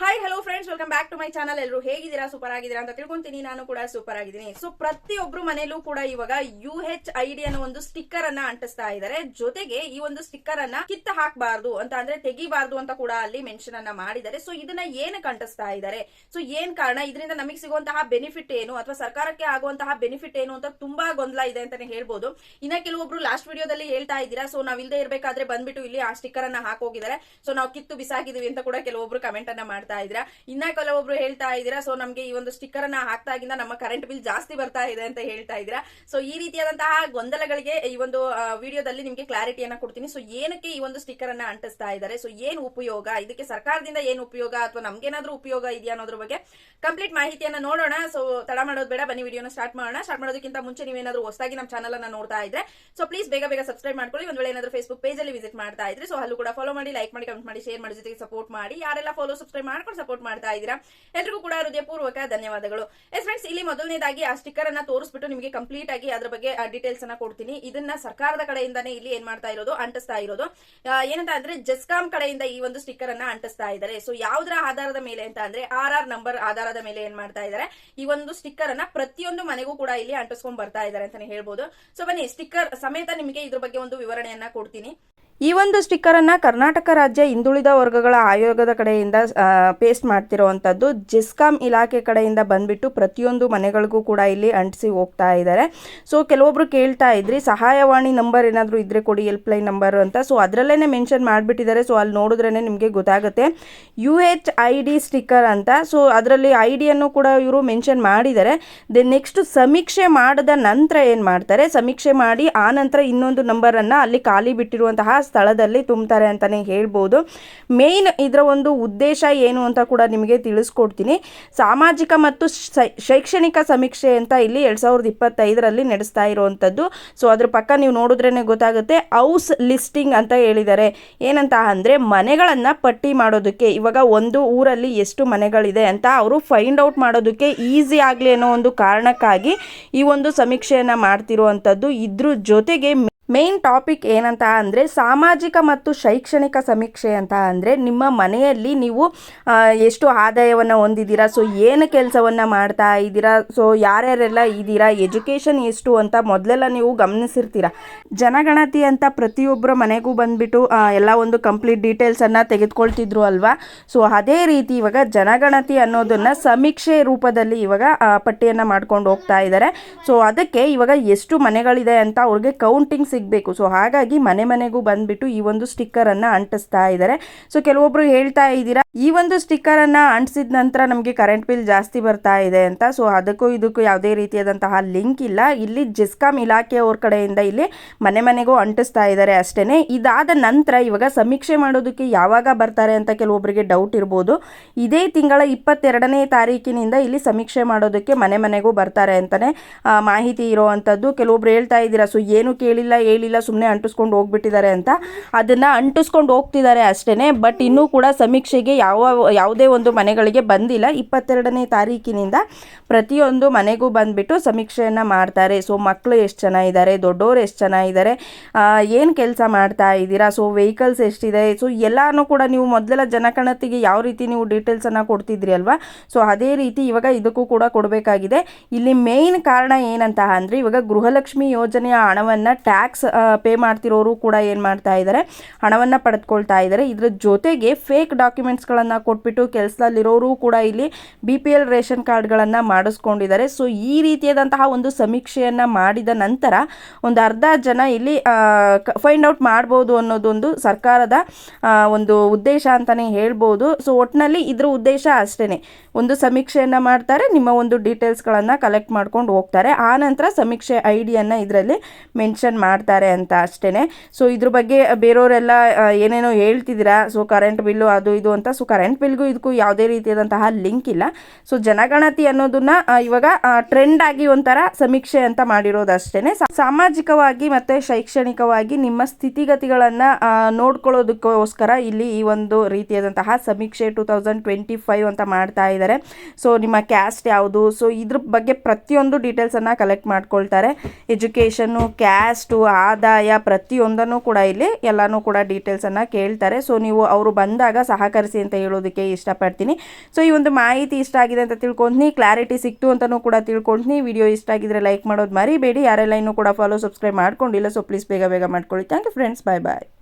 Hi hello friends welcome back to my channel ಎಲ್ಲರೂ ಹೇಗಿದ್ದೀರಾ? Super ಆಗಿದ್ದೀರಾ ಅಂತ ತಿಳ್ಕೊಂತೀನಿ. ನಾನು ಕೂಡ ಸೂಪರ್ ಆಗಿದ್ದೀನಿ. ಸೊ ಪ್ರತಿಯೊಬ್ರು ಮನೆಯಲ್ಲೂ ಕೂಡ ಇವಾಗ ಯು ಹೆಚ್ ಐ ಡಿ ಅನ್ನೋ ಒಂದು ಸ್ಟಿಕ್ಕರ್ ಅನ್ನ ಅಂಟಿಸ್ತಾ ಇದ್ದಾರೆ. ಜೊತೆಗೆ ಈ ಒಂದು ಸ್ಟಿಕ್ಕರ್ ಅನ್ನ ಕಿತ್ತ ಹಾಕಬಾರ್ದು ಅಂತ ಅಂದ್ರೆ ತೆಗಿಬಾರ್ದು ಅಂತ ಕೂಡ ಅಲ್ಲಿ ಮೆನ್ಷನ್ ಅನ್ನ ಮಾಡಿದ್ದಾರೆ. ಸೊ ಇದನ್ನ ಏನಕ್ಕೆ ಅಂಟಿಸ್ತಾ ಇದ್ದಾರೆ? ಸೊ ಏನ್ ಕಾರಣ? ಇದರಿಂದ ನಮಗೆ ಸಿಗುವಂತಹ ಬೆನಿಫಿಟ್ ಏನು? ಅಥವಾ ಸರ್ಕಾರಕ್ಕೆ ಆಗುವಂತಹ ಬೆನಿಫಿಟ್ ಏನು ಅಂತ ತುಂಬಾ ಗೊಂದಲ ಇದೆ ಅಂತಾನೆ ಹೇಳ್ಬೋದು. ಇನ್ನ ಕೆಲವೊಬ್ರು ಲಾಸ್ಟ್ ವಿಡಿಯೋದಲ್ಲಿ ಹೇಳ್ತಾ ಇದ್ದೀರಾ? ಸೊ ನಾವ್ ಇಲ್ದೇ ಇರಬೇಕಾದ್ರೆ ಬಂದ್ಬಿಟ್ಟು ಇಲ್ಲಿ ಆ ಸ್ಟಿಕ್ಕರ್ ಅನ್ನ ಹಾಕೋಗಿದ್ದಾರೆ ಸೊ ನಾವು ಕಿತ್ತು ಬಿಸಾಕಿದೀವಿ ಅಂತ ಕೂಡ ಕೆಲವೊಬ್ರು ಕಮೆಂಟ್ ಅನ್ನ ಮಾಡ್ತಾ ಇದ್ದೀರಾ? ಇನ್ನ ಕೆಲವೊಬ್ರು ಹೇಳ್ತಾ ಇದ್ದೀರಾ ಸೊ ನಮ್ಗೆ ಈ ಒಂದು ಸ್ಟಿಕ್ಕರ್ ಅನ್ನ ಹಾಕ್ತಾಗಿಂದ ನಮ್ಮ ಕರೆಂಟ್ ಬಿಲ್ ಜಾಸ್ತಿ ಬರ್ತಾ ಇದೆ ಅಂತ ಹೇಳ್ತಾ ಇದ್ದೀರಾ? ಸೊ ಈ ರೀತಿಯಾದಂತಹ ಗೊಂದಲಗಳಿಗೆ ಈ ಒಂದು ವಿಡಿಯೋದಲ್ಲಿ ನಿಮ್ಗೆ ಕ್ಲಾರಿಟಿಯನ್ನ ಕೊಡ್ತೀನಿ. ಸೊ ಏನಕ್ಕೆ ಈ ಒಂದು ಸ್ಟಿಕ್ಕರ್ ಅನ್ನ ಅಂಟಿಸ್ತಾ ಇದ್ದಾರೆ? ಸೊ ಏನ್ ಉಪಯೋಗ? ಇದಕ್ಕೆ ಸರ್ಕಾರದಿಂದ ಏನ್ ಉಪಯೋಗ ಅಥವಾ ನಮ್ಗೇನಾದ್ರೂ ಉಪಯೋಗ ಇದೆಯಾ ಅನ್ನೋದ್ರ ಬಗ್ಗೆ ಕಂಪ್ಲೀಟ್ ಮಾಹಿತಿಯನ್ನ ನೋಡೋಣ. ಸೊ ತಡ ಮಾಡೋದು ಬೇಡ, ಬನ್ನಿ ವಿಡಿಯೋನ ಸ್ಟಾರ್ಟ್ ಮಾಡೋಣ. ಸ್ಟಾರ್ಟ್ ಮಾಡೋದಕ್ಕಿಂತ ಮುಂಚೆ ನೀವೇನಾದ್ರೂ ಹೊಸದಾಗಿ ನಮ್ಮ ಚಾನಲ್ ಅನ್ನ ನೋಡ್ತಾ ಇದ್ರೆ ಸೊ ಪ್ಲೀಸ್ ಬೇಗ ಬೇಗ ಸಬ್ಸ್ಕ್ರೈಬ್ ಮಾಡ್ಕೊಳ್ಳಿ. ಒಂದ್ ವೇಳೆ ಏನಾದ್ರೂ ಫೇಸ್ಬುಕ್ ಪೇಜ್ ಅಲ್ಲಿ ವಿಸಿಟ್ ಮಾಡ್ತಾ ಇದ್ರೆ ಸೊ ಅಲ್ಲೂ ಕೂಡ ಫಾಲೋ ಮಾಡಿ ಲೈಕ್ ಮಾಡಿ ಕಮೆಂಟ್ ಮಾಡಿ ಶೇರ್ ಮಾಡಿ, ಜೊತೆಗೆ ಸಪೋರ್ಟ್ ಮಾಡಿ. ಯಾರೆಲ್ಲ ಫಾಲೋ ಸಬ್ಸ್ಕ್ರೈಬ್ ಮಾಡ್ಕೊಂಡು ಸಪೋರ್ಟ್ ಮಾಡ್ತಾ ಇದ್ದೀರಾ? ಎಲ್ರಿಗೂ ಕೂಡ ಹೃದಯಪೂರ್ವಕ ಧನ್ಯವಾದಗಳು. ಎಸ್ ಫ್ರೆಂಡ್ಸ್ ಇಲ್ಲಿ ಮೊದಲನೇದಾಗಿ ಆ ಸ್ಟಿಕ್ಕರ್ ಅನ್ನ ತೋರಿಸ್ಬಿಟ್ಟು ನಿಮಗೆ ಕಂಪ್ಲೀಟ್ ಆಗಿ ಅದ್ರ ಬಗ್ಗೆ ಡೀಟೇಲ್ಸ್ ಅನ್ನ ಕೊಡ್ತೀನಿ. ಇದನ್ನ ಸರ್ಕಾರದ ಕಡೆಯಿಂದಾನೇ ಇಲ್ಲಿ ಏನ್ ಮಾಡ್ತಾ ಇರೋದು, ಅಂಟಿಸ್ತಾ ಇರೋದು. ಏನಂತ ಅಂದ್ರೆ ಜೆಸ್ಕಾಂ ಕಡೆಯಿಂದ ಈ ಒಂದು ಸ್ಟಿಕ್ಕರ್ ಅನ್ನ ಅಂಟಿಸ್ತಾ ಇದ್ದಾರೆ. ಸೊ ಯಾವ್ದ್ರ ಆಧಾರದ ಮೇಲೆ ಅಂತ ಅಂದ್ರೆ ಆರ್ ಆರ್ ನಂಬರ್ ಆಧಾರದ ಮೇಲೆ ಏನ್ ಮಾಡ್ತಾ ಇದ್ದಾರೆ? ಈ ಒಂದು ಸ್ಟಿಕ್ಕರ್ ಅನ್ನ ಪ್ರತಿಯೊಂದು ಮನೆಗೂ ಕೂಡ ಇಲ್ಲಿ ಅಂಟಿಸ್ಕೊಂಡ್ ಬರ್ತಾ ಇದ್ದಾರೆ ಅಂತಾನೆ ಹೇಳ್ಬೋದು. ಸೊ ಬನ್ನಿ ಸ್ಟಿಕ್ಕರ್ ಸಮೇತ ನಿಮಗೆ ಇದ್ರ ಬಗ್ಗೆ ಒಂದು ವಿವರಣೆಯನ್ನ ಕೊಡ್ತೀನಿ. ಈ ಒಂದು ಸ್ಟಿಕ್ಕರನ್ನು ಕರ್ನಾಟಕ ರಾಜ್ಯ ಹಿಂದುಳಿದ ವರ್ಗಗಳ ಆಯೋಗದ ಕಡೆಯಿಂದ ಪೇಸ್ಟ್ ಮಾಡ್ತಿರುವಂತದ್ದು ಜಿಸ್ಕಾಂ ಇಲಾಖೆ ಕಡೆಯಿಂದ ಬಂದ್ಬಿಟ್ಟು ಪ್ರತಿಯೊಂದು ಮನೆಗಳಿಗೂ ಕೂಡ ಇಲ್ಲಿ ಅಂಟಿಸಿ ಹೋಗ್ತಾ ಇದ್ದಾರೆ ಸೊ ಕೆಲವೊಬ್ರು ಕೇಳ್ತಾ ಇದ್ರಿ, ಸಹಾಯವಾಣಿ ನಂಬರ್ ಏನಾದರೂ ಇದ್ರೆ ಕೊಡಿ ಹೆಲ್ಪ್ ಲೈನ್ ನಂಬರ್ ಅಂತ. ಸೊ ಅದರಲ್ಲೇ ಮೆನ್ಷನ್ ಮಾಡಿಬಿಟ್ಟಿದ್ದಾರೆ ಸೊ ಅಲ್ಲಿ ನೋಡಿದ್ರೇ ನಿಮಗೆ ಗೊತ್ತಾಗುತ್ತೆ. U H I D sticker ಅಂತ. ಸೊ ಅದರಲ್ಲಿ ಐ ಡಿಯನ್ನು ಕೂಡ ಇವರು ಮೆನ್ಷನ್ ಮಾಡಿದ್ದಾರೆ ದೆನ್ ನೆಕ್ಸ್ಟ್ ಸಮೀಕ್ಷೆ ಮಾಡಿದ ನಂತರ ಏನು ಮಾಡ್ತಾರೆ? ಸಮೀಕ್ಷೆ ಮಾಡಿ, ಆ ನಂತರ ಇನ್ನೊಂದು ನಂಬರನ್ನು ಅಲ್ಲಿ ಖಾಲಿ ಬಿಟ್ಟಿರುವಂತಹ ಸ್ಥಳದಲ್ಲಿ ತುಂಬ್ತಾರೆ ಅಂತಲೇ ಹೇಳ್ಬೋದು. ಮೇಯ್ನ್ ಇದರ ಒಂದು ಉದ್ದೇಶ ಏನು ಅಂತ ಕೂಡ ನಿಮಗೆ ತಿಳಿಸ್ಕೊಡ್ತೀನಿ. ಸಾಮಾಜಿಕ ಮತ್ತು ಶೈಕ್ಷಣಿಕ ಸಮೀಕ್ಷೆ ಅಂತ ಇಲ್ಲಿ ಎರಡು ಸಾವಿರದ ಇಪ್ಪತ್ತೈದರಲ್ಲಿ ನಡೆಸ್ತಾ ಇರುವಂಥದ್ದು. ಸೊ ಅದ್ರ ಪಕ್ಕ ನೀವು ನೋಡಿದ್ರೇ ಗೊತ್ತಾಗುತ್ತೆ. ಹೌಸ್ ಲಿಸ್ಟಿಂಗ್ ಅಂತ ಹೇಳಿದ್ದಾರೆ. ಏನಂತ ಅಂದರೆ ಮನೆಗಳನ್ನು ಪಟ್ಟಿ ಮಾಡೋದಕ್ಕೆ, ಇವಾಗ ಒಂದು ಊರಲ್ಲಿ ಎಷ್ಟು ಮನೆಗಳಿದೆ ಅಂತ ಅವರು ಫೈಂಡ್ ಔಟ್ ಮಾಡೋದಕ್ಕೆ ಈಸಿ ಆಗಲಿ ಅನ್ನೋ ಒಂದು ಕಾರಣಕ್ಕಾಗಿ ಈ ಒಂದು ಸಮೀಕ್ಷೆಯನ್ನು ಮಾಡ್ತಿರುವಂಥದ್ದು. ಇದ್ರ ಜೊತೆಗೆ ಮೇನ್ ಟಾಪಿಕ್ ಏನಂತ ಅಂದರೆ ಸಾಮಾಜಿಕ ಮತ್ತು ಶೈಕ್ಷಣಿಕ ಸಮೀಕ್ಷೆ ಅಂತ ಅಂದರೆ ನಿಮ್ಮ ಮನೆಯಲ್ಲಿ ನೀವು ಎಷ್ಟು ಆದಾಯವನ್ನು ಹೊಂದಿದ್ದೀರಾ, ಸೊ ಏನು ಕೆಲಸವನ್ನು ಮಾಡ್ತಾ ಇದ್ದೀರಾ, ಸೊ ಯಾರ್ಯಾರೆಲ್ಲ ಇದ್ದೀರಾ, ಎಜುಕೇಷನ್ ಎಷ್ಟು ಅಂತ ಮೊದಲೆಲ್ಲ ನೀವು ಗಮನಿಸಿರ್ತೀರ? ಜನಗಣತಿ ಅಂತ ಪ್ರತಿಯೊಬ್ಬರ ಮನೆಗೂ ಬಂದುಬಿಟ್ಟು ಎಲ್ಲ ಒಂದು ಕಂಪ್ಲೀಟ್ ಡೀಟೇಲ್ಸನ್ನು ತೆಗೆದುಕೊಳ್ತಿದ್ರು ಅಲ್ವಾ? ಸೊ ಅದೇ ರೀತಿ ಇವಾಗ ಜನಗಣತಿ ಅನ್ನೋದನ್ನು ಸಮೀಕ್ಷೆ ರೂಪದಲ್ಲಿ ಇವಾಗ ಪಟ್ಟಿಯನ್ನು ಮಾಡ್ಕೊಂಡು ಹೋಗ್ತಾ ಇದ್ದಾರೆ ಸೊ ಅದಕ್ಕೆ ಇವಾಗ ಎಷ್ಟು ಮನೆಗಳಿದೆ ಅಂತ ಅವ್ರಿಗೆ ಕೌಂಟಿಂಗ್ ಸಿಗಬೇಕು. ಸೊ ಹಾಗಾಗಿ ಮನೆ ಮನೆಗೂ ಬಂದ್ಬಿಟ್ಟು ಈ ಒಂದು ಸ್ಟಿಕ್ಕರನ್ನು ಅಂಟಿಸ್ತಾ ಇದ್ದಾರೆ. ಸೊ ಕೆಲವೊಬ್ರು ಹೇಳ್ತಾ ಇದ್ದೀರಾ, ಈ ಒಂದು ಸ್ಟಿಕ್ಕರನ್ನು ಅಂಟಿಸಿದ ನಂತರ ನಮಗೆ ಕರೆಂಟ್ ಬಿಲ್ ಜಾಸ್ತಿ ಬರ್ತಾ ಇದೆ ಅಂತ. ಸೊ ಅದಕ್ಕೂ ಇದಕ್ಕೂ ಯಾವುದೇ ರೀತಿಯಾದಂತಹ ಲಿಂಕ್ ಇಲ್ಲ. ಇಲ್ಲಿ ಜೆಸ್ಕಾಂ ಇಲಾಖೆಯವ್ರ ಕಡೆಯಿಂದ ಇಲ್ಲಿ ಮನೆ ಮನೆಗೂ ಅಂಟಿಸ್ತಾ ಇದ್ದಾರೆ ಅಷ್ಟೇ ಇದಾದ ನಂತರ ಇವಾಗ ಸಮೀಕ್ಷೆ ಮಾಡೋದಕ್ಕೆ ಯಾವಾಗ ಬರ್ತಾರೆ ಅಂತ ಕೆಲವೊಬ್ಬರಿಗೆ ಡೌಟ್ ಇರ್ಬೋದು. ಇದೇ ತಿಂಗಳ ಇಪ್ಪತ್ತೆರಡನೇ ತಾರೀಕಿನಿಂದ ಇಲ್ಲಿ ಸಮೀಕ್ಷೆ ಮಾಡೋದಕ್ಕೆ ಮನೆ ಮನೆಗೂ ಬರ್ತಾರೆ ಅಂತಲೇ ಮಾಹಿತಿ ಇರೋವಂಥದ್ದು. ಕೆಲವೊಬ್ರು ಹೇಳ್ತಾ ಇದ್ದೀರಾ ಸೊ ಏನು ಕೇಳಿಲ್ಲ ಹೇಳಿಲ್ಲ ಸುಮ್ಮನೆ ಅಂಟಿಸ್ಕೊಂಡು ಹೋಗ್ಬಿಟ್ಟಿದ್ದಾರೆ ಅಂತ. ಅದನ್ನು ಅಂಟಿಸ್ಕೊಂಡು ಹೋಗ್ತಿದ್ದಾರೆ ಅಷ್ಟೇ ಬಟ್ ಇನ್ನೂ ಕೂಡ ಸಮೀಕ್ಷೆಗೆ ಯಾವ, ಯಾವುದೇ ಒಂದು ಮನೆಗಳಿಗೆ ಬಂದಿಲ್ಲ. ಇಪ್ಪತ್ತೆರಡನೇ ತಾರೀಕಿನಿಂದ ಪ್ರತಿಯೊಂದು ಮನೆಗೂ ಬಂದುಬಿಟ್ಟು ಸಮೀಕ್ಷೆಯನ್ನು ಮಾಡ್ತಾರೆ. ಸೊ ಮಕ್ಕಳು ಎಷ್ಟು ಜನ ಇದ್ದಾರೆ ದೊಡ್ಡವರು ಎಷ್ಟು ಜನ ಇದ್ದಾರೆ ಏನು ಕೆಲಸ ಮಾಡ್ತಾ ಇದ್ದೀರಾ? ಸೊ ವೆಹಿಕಲ್ಸ್ ಎಷ್ಟಿದೆ? ಸೊ ಎಲ್ಲನೂ ಕೂಡ ನೀವು ಮೊದಲೆಲ್ಲ ಜನಕಣತಿಗೆ ಯಾವ ರೀತಿ ನೀವು ಡೀಟೇಲ್ಸನ್ನು ಕೊಡ್ತಿದ್ರಿ ಅಲ್ವಾ? ಸೊ ಅದೇ ರೀತಿ ಇವಾಗ ಇದಕ್ಕೂ ಕೂಡ ಕೊಡಬೇಕಾಗಿದೆ. ಇಲ್ಲಿ ಮೇನ್ ಕಾರಣ ಏನಂತ ಅಂದರೆ, ಇವಾಗ ಗೃಹಲಕ್ಷ್ಮಿ ಯೋಜನೆಯ ಹಣವನ್ನು ಟ್ಯಾಕ್ಸ್ ಪೇ ಮಾಡ್ತಿರೋರು ಕೂಡ ಏನು ಮಾಡ್ತಾ ಇದ್ದಾರೆ ಹಣವನ್ನು ಪಡೆದುಕೊಳ್ತಾ ಇದ್ದಾರೆ ಇದರ ಜೊತೆಗೆ ಫೇಕ್ ಡಾಕ್ಯುಮೆಂಟ್ಸ್ಗಳನ್ನು ಕೊಟ್ಬಿಟ್ಟು ಕೆಲಸದಲ್ಲಿರೋರು ಕೂಡ ಇಲ್ಲಿ ಬಿ ಪಿ ಎಲ್ ರೇಷನ್ ಕಾರ್ಡ್ಗಳನ್ನು ಮಾಡಿಸ್ಕೊಂಡಿದ್ದಾರೆ ಸೊ ಈ ರೀತಿಯಾದಂತಹ ಒಂದು ಸಮೀಕ್ಷೆಯನ್ನು ಮಾಡಿದ ನಂತರ ಒಂದು ಅರ್ಧ ಜನ ಇಲ್ಲಿ ಫೈಂಡ್ ಔಟ್ ಮಾಡ್ಬೋದು ಅನ್ನೋದೊಂದು ಸರ್ಕಾರದ ಒಂದು ಉದ್ದೇಶ ಅಂತಲೇ ಹೇಳ್ಬೋದು. ಸೊ ಒಟ್ಟಿನಲ್ಲಿ ಇದರ ಉದ್ದೇಶ ಅಷ್ಟೇ ಒಂದು ಸಮೀಕ್ಷೆಯನ್ನು ಮಾಡ್ತಾರೆ, ನಿಮ್ಮ ಒಂದು ಡೀಟೇಲ್ಸ್ಗಳನ್ನು ಕಲೆಕ್ಟ್ ಮಾಡ್ಕೊಂಡು ಹೋಗ್ತಾರೆ. ಆ ನಂತರ ಸಮೀಕ್ಷೆ ಐಡಿಯನ್ನು ಡಿಯನ್ನು ಇದರಲ್ಲಿ ಮೆನ್ಷನ್ ಮಾಡ್ತಾರೆ. ಅಂತ ಅಷ್ಟೇ ಸೊ ಇದ್ರ ಬಗ್ಗೆ ಬೇರೆಯವರೆಲ್ಲ ಏನೇನೋ ಹೇಳ್ತಿದ್ದೀರಾ? ಸೊ ಕರೆಂಟ್ ಬಿಲ್ಲು ಅದು ಇದು ಅಂತ. ಸೊ ಕರೆಂಟ್ ಬಿಲ್ಗೂ ಇದಕ್ಕೂ ಯಾವುದೇ ರೀತಿಯಾದಂತಹ ಲಿಂಕ್ ಇಲ್ಲ. ಸೊ ಜನಗಣತಿ ಅನ್ನೋದನ್ನ ಇವಾಗ ಟ್ರೆಂಡ್ ಆಗಿ ಒಂಥರ ಸಮೀಕ್ಷೆ ಅಂತ ಮಾಡಿರೋದು ಅಷ್ಟೇ ಸಾಮಾಜಿಕವಾಗಿ ಮತ್ತು ಶೈಕ್ಷಣಿಕವಾಗಿ ನಿಮ್ಮ ಸ್ಥಿತಿಗತಿಗಳನ್ನು ನೋಡ್ಕೊಳ್ಳೋದಕ್ಕೋಸ್ಕರ ಇಲ್ಲಿ ಈ ಒಂದು ರೀತಿಯಾದಂತಹ ಸಮೀಕ್ಷೆ ಟೂ ತೌಸಂಡ್ ಟ್ವೆಂಟಿ ಫೈವ್ ಅಂತ ಮಾಡ್ತಾ ಇದ್ದಾರೆ. ಸೊ ನಿಮ್ಮ ಕ್ಯಾಸ್ಟ್ ಯಾವುದು? ಸೊ ಇದ್ರ ಬಗ್ಗೆ ಪ್ರತಿಯೊಂದು ಡೀಟೇಲ್ಸನ್ನು ಕಲೆಕ್ಟ್ ಮಾಡ್ಕೊಳ್ತಾರೆ. ಎಜುಕೇಷನ್ನು ಕ್ಯಾಸ್ಟು ಆದಾಯ ಪ್ರತಿಯೊಂದನ್ನು ಕೂಡ ಇಲ್ಲಿ ಎಲ್ಲನೂ ಕೂಡ ಡೀಟೇಲ್ಸನ್ನು ಕೇಳ್ತಾರೆ. ಸೊ ನೀವು ಅವರು ಬಂದಾಗ ಸಹಕರಿಸಿ ಅಂತ ಹೇಳೋದಕ್ಕೆ ಇಷ್ಟಪಡ್ತೀನಿ. ಸೊ ಈ ಒಂದು ಮಾಹಿತಿ ಇಷ್ಟ ಆಗಿದೆ ಅಂತ ತಿಳ್ಕೊಂತೀನಿ ಕ್ಲಾರಿಟಿ ಸಿಕ್ತು ಅಂತಲೂ ಕೂಡ ತಿಳ್ಕೊಂತೀನಿ ವಿಡಿಯೋ ಇಷ್ಟ ಆಗಿದ್ರೆ ಲೈಕ್ ಮಾಡೋದು ಮರಿಬೇಡಿ. ಯಾರೆಲ್ಲ ಇನ್ನೂ ಕೂಡ ಫಾಲೋ ಸಬ್ಸ್ಕ್ರೈಬ್ ಮಾಡ್ಕೊಂಡಿಲ್ಲ ಸೊ ಪ್ಲೀಸ್ ಬೇಗ ಬೇಗ ಮಾಡ್ಕೊಳ್ಳಿ. Thank you friends bye bye